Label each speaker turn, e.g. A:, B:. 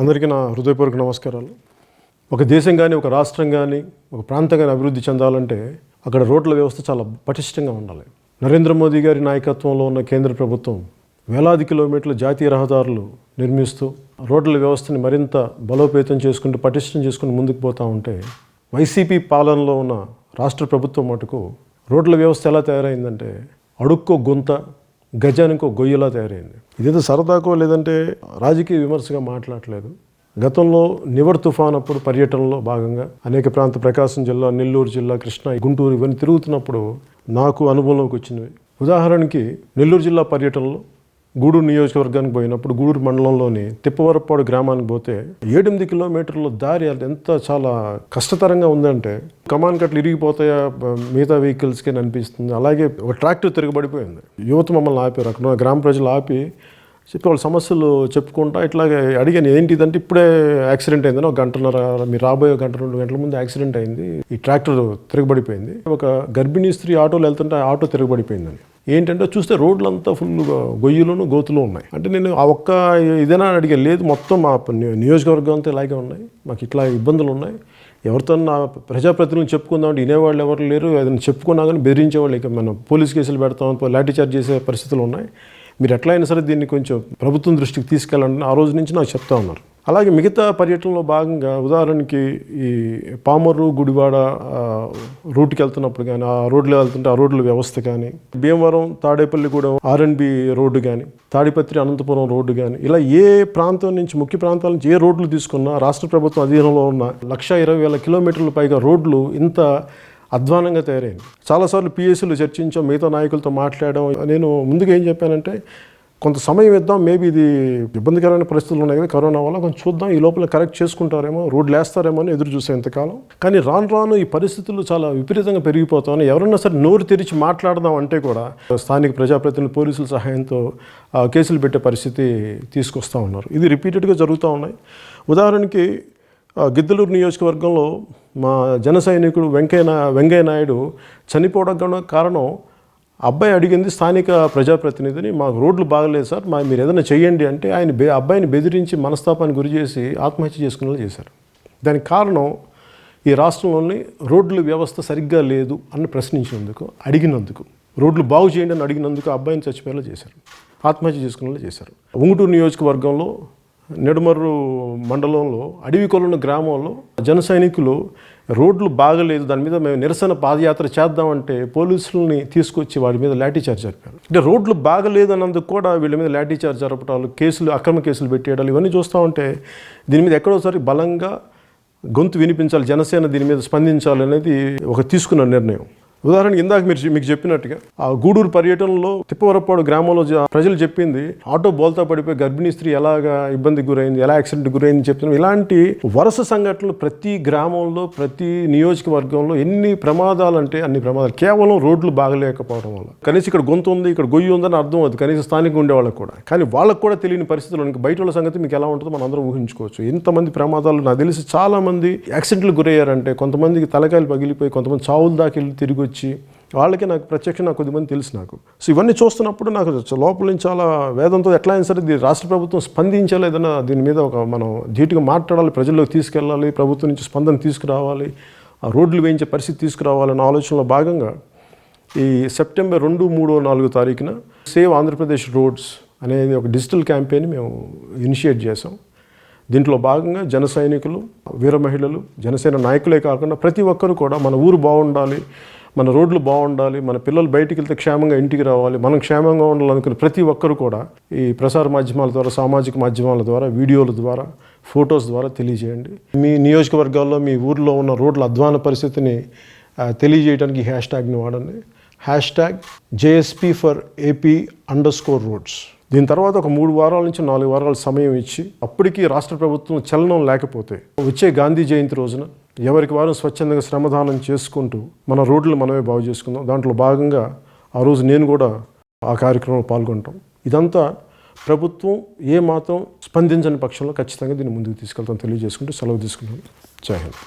A: అందరికీ నా హృదయపూర్వక నమస్కారాలు. ఒక దేశం కానీ ఒక రాష్ట్రం కానీ ఒక ప్రాంతం కానీ అభివృద్ధి చెందాలంటే అక్కడ రోడ్ల వ్యవస్థ చాలా పటిష్టంగా ఉండాలి. నరేంద్ర మోదీ గారి నాయకత్వంలో ఉన్న కేంద్ర ప్రభుత్వం వేలాది కిలోమీటర్ల జాతీయ రహదారులు నిర్మిస్తూ రోడ్ల వ్యవస్థని మరింత బలోపేతం చేసుకుంటూ పటిష్టం చేసుకుని ముందుకు పోతూ ఉంటే వైసీపీ పాలనలో ఉన్న రాష్ట్ర ప్రభుత్వం మటుకు రోడ్ల వ్యవస్థ ఎలా తయారైందంటే అడుక్కో గుంత గజానికో గొయ్యలా తయారైంది. ఇదేదో సరదాకో లేదంటే రాజకీయ విమర్శగా మాట్లాడలేదు గతంలో నివర్ తుఫాన్ అప్పుడు పర్యటనలో భాగంగా అనేక ప్రాంత ప్రకాశం జిల్లా నెల్లూరు జిల్లా కృష్ణా గుంటూరు ఇవన్నీ తిరుగుతున్నప్పుడు నాకు అనుభవంలోకి వచ్చినవి. ఉదాహరణకి నెల్లూరు జిల్లా పర్యటనలో గూడూరు నియోజకవర్గానికి పోయినప్పుడు గూడూరు మండలంలోని తిప్పవరపాడు గ్రామానికి పోతే ఏడెనిమిది కిలోమీటర్ల దారి అది ఎంత చాలా కష్టతరంగా ఉందంటే కమాన్ కట్లు ఇరిగిపోతాయా మిగతా వెహికల్స్కి అని అనిపిస్తుంది అలాగే ఒక ట్రాక్టర్ తిరగబడిపోయింది. యువత మమ్మల్ని ఆపారు. అక్కడ గ్రామ ప్రజలు ఆపి చెప్పి వాళ్ళ సమస్యలు చెప్పుకుంటా ఇట్లాగే అడిగాను ఏంటిదంటే ఇప్పుడే యాక్సిడెంట్ అయిందని ఒక గంటన్నర మీరు రాబోయే గంట రెండు గంటల ముందు యాక్సిడెంట్ అయింది ఈ ట్రాక్టర్ తిరగబడిపోయింది ఒక గర్భిణీ స్త్రీ ఆటోలో వెళ్తుంటే ఆ ఆటో తిరగబడిపోయిందని. ఏంటంటే చూస్తే రోడ్లంతా ఫుల్గా గొయ్యిలోను గోతులు ఉన్నాయి. అంటే నేను ఆ ఒక్క ఇదేనా అడిగా లేదు మొత్తం మా ని- నియోజకవర్గం అంతా ఇలాగే ఉన్నాయి మాకు ఇట్లా ఇబ్బందులు ఉన్నాయి. ఎవరితో నా ప్రజాప్రతినిధులు చెప్పుకుందాం అంటే వినేవాళ్ళు ఎవరు లేరు ఏదైనా చెప్పుకున్నా కానీ బెదిరించేవాళ్ళు ఇక మనం పోలీస్ కేసులు పెడతాం లాఠీ చార్జ్ చేసే పరిస్థితులు ఉన్నాయి. మీరు ఎట్లయినా సరే దీన్ని కొంచెం ప్రభుత్వం దృష్టికి తీసుకెళ్ళండి ఆ రోజు నుంచి నాకు చెప్తా ఉన్నారు. అలాగే మిగతా పర్యటనలో భాగంగా ఉదాహరణకి ఈ పామర్రు గుడివాడ రూట్కి వెళ్తున్నప్పుడు కానీ ఆ రోడ్లో వెళ్తుంటే ఆ రోడ్ల వ్యవస్థ కానీ భీమవరం తాడేపల్లిగూడెం ఆర్ఎన్బి రోడ్డు కానీ తాడిపత్రి అనంతపురం రోడ్డు కానీ ఇలా ఏ ప్రాంతం నుంచి ముఖ్య ప్రాంతాల నుంచి ఏ రోడ్లు తీసుకున్నా రాష్ట్ర ప్రభుత్వం అధీనంలో ఉన్న లక్ష ఇరవై వేల కిలోమీటర్ల పైగా రోడ్లు ఇంత అధ్వానంగా తయారైంది. చాలాసార్లు పిఎస్సీలు చర్చించాం మిగతా నాయకులతో మాట్లాడడం నేను ముందుగా ఏం చెప్పానంటే కొంత సమయం ఇద్దాం మేబీ ఇది ఇబ్బందికరమైన పరిస్థితులు ఉన్నాయి కదా కరోనా వల్ల కొంచెం చూద్దాం ఈ లోపల కరెక్ట్ చేసుకుంటారేమో రోడ్లు వేస్తారేమో అని ఎదురు చూసేంతకాలం కానీ రాను రాను ఈ పరిస్థితులు చాలా విపరీతంగా పెరిగిపోతామని ఎవరన్నా సరే నోరు తెరిచి మాట్లాడదాం అంటే కూడా స్థానిక ప్రజాప్రతినిధులు పోలీసుల సహాయంతో కేసులు పెట్టే పరిస్థితి తీసుకొస్తూ ఉన్నారు. ఇది రిపీటెడ్గా జరుగుతూ ఉన్నాయి. ఉదాహరణకి గిద్దలూరు నియోజకవర్గంలో మా జన సైనికుడు వెంకయ్య వెంకయ్య నాయుడు చనిపోవడం కారణం అబ్బాయి అడిగింది స్థానిక ప్రజాప్రతినిధిని మాకు రోడ్లు బాగలేదు సార్ మా మీరు ఏదైనా చేయండి అంటే ఆయన బె అబ్బాయిని బెదిరించి మనస్తాపానికి గురి చేసి ఆత్మహత్య చేసుకునేలా చేశారు. దానికి కారణం ఈ రాష్ట్రంలోని రోడ్ల వ్యవస్థ సరిగ్గా లేదు అని ప్రశ్నించినందుకు అడిగినందుకు రోడ్లు బాగు చేయండి అని అడిగినందుకు అబ్బాయిని చచ్చిపోయేలా చేశారు ఆత్మహత్య చేసుకునేలా చేశారు. ఉంగుటూరు నియోజకవర్గంలో నెడుమర్రు మండలంలో అడవికొలను గ్రామంలో జన సైనికులు రోడ్లు బాగలేదు దాని మీద మేము నిరసన పాదయాత్ర చేద్దామంటే పోలీసులని తీసుకొచ్చి వాడి మీద లాఠీ చార్జ్ జరిపారు. అంటే రోడ్లు బాగలేదు అన్నందుకు కూడా వీళ్ళ మీద లాఠీ చార్జ్ జరపటాలు కేసులు అక్రమ కేసులు పెట్టేయడాలు ఇవన్నీ చూస్తూ ఉంటే దీని మీద ఎక్కడోసారి బలంగా గొంతు వినిపించాలి జనసేన దీని మీద స్పందించాలి అనేది ఒక తీసుకున్న నిర్ణయం. ఉదాహరణకి ఇందాక మీరు మీకు చెప్పినట్టుగా ఆ గూడూరు పర్యటనలో తిప్పవరపాడు గ్రామంలో ప్రజలు చెప్పింది ఆటో బోల్తా పడిపోయి గర్భిణీ స్త్రీ ఎలాగా ఇబ్బందికి గురైంది ఎలా యాక్సిడెంట్ గురైంది చెప్తున్నాం ఇలాంటి వరుస సంఘటనలు ప్రతి గ్రామంలో ప్రతి నియోజకవర్గంలో ఎన్ని ప్రమాదాలు అంటే అన్ని ప్రమాదాలు. కేవలం రోడ్లు బాగలేకపోవడం వల్ల. కనీసం ఇక్కడ గొంతు ఉంది ఇక్కడ గొయ్యి ఉందని అర్థం అవుతుంది కనీసం స్థానికంగా ఉండే వాళ్ళకి కూడా. కానీ వాళ్ళకు కూడా తెలియని పరిస్థితులు ఇంకా బయట వాళ్ళ సంగతి మీకు ఎలా ఉంటుందో మనం అందరం ఊహించుకోవచ్చు. ఇంతమంది ప్రమాదాలు నాకు తెలిసి చాలా మంది యాక్సిడెంట్లు గురయ్యారంటే కొంతమందికి తలకాయలు పగిలిపోయి కొంతమంది చావులు దాకా వెళ్ళి తిరిగి వచ్చి వాళ్ళకి నాకు ప్రత్యక్షం నాకు కొద్దిమంది తెలుసు నాకు. సో ఇవన్నీ చూస్తున్నప్పుడు నాకు లోపల నుంచి చాలా వేదంతో ఎట్లా అయినా సరే దీని రాష్ట్ర ప్రభుత్వం స్పందించాలి ఏదైనా దీని మీద ఒక మనం ధీటుగా మాట్లాడాలి ప్రజల్లోకి తీసుకెళ్ళాలి ప్రభుత్వం నుంచి స్పందన తీసుకురావాలి ఆ రోడ్లు వేయించే పరిస్థితి తీసుకురావాలన్న ఆలోచనలో భాగంగా ఈ సెప్టెంబర్ రెండు మూడో నాలుగో తారీఖున సేవ్ ఆంధ్రప్రదేశ్ రోడ్స్ అనేది ఒక డిజిటల్ క్యాంపెయిన్ మేము ఇనిషియేట్ చేసాం దీంట్లో భాగంగా జన సైనికులు వీర మహిళలు జనసేన నాయకులే కాకుండా ప్రతి ఒక్కరు కూడా మన ఊరు బాగుండాలి మన రోడ్లు బాగుండాలి మన పిల్లలు బయటికి వెళ్తే క్షేమంగా ఇంటికి రావాలి మనం క్షేమంగా ఉండాలనుకునే ప్రతి ఒక్కరు కూడా ఈ ప్రసార మాధ్యమాల ద్వారా సామాజిక మాధ్యమాల ద్వారా వీడియోల ద్వారా ఫొటోస్ ద్వారా తెలియజేయండి. మీ నియోజకవర్గాల్లో మీ ఊర్లో ఉన్న రోడ్ల అధ్వాన పరిస్థితిని తెలియజేయడానికి ఈ హ్యాష్ ట్యాగ్ని వాడండి. Hashtag JSP for AP underscore roads. దీని తర్వాత ఒక మూడు వారాల నుంచి నాలుగు వారాల సమయం ఇచ్చి అప్పటికి రాష్ట్ర ప్రభుత్వం చలనం లేకపోతే వచ్చే గాంధీ జయంతి రోజున ఎవరికి వారు స్వచ్ఛందంగా శ్రమదానం చేసుకుంటూ మన రోడ్లు మనమే బాగు చేసుకుందాం. దాంట్లో భాగంగా ఆ రోజు నేను కూడా ఆ కార్యక్రమంలో పాల్గొంటాం ఇదంతా ప్రభుత్వం ఏ మాత్రం స్పందించని పక్షంలో ఖచ్చితంగా దీన్ని ముందుకు తీసుకెళ్తాం తెలియజేసుకుంటూ సెలవు తీసుకుంటాం జై హింద్.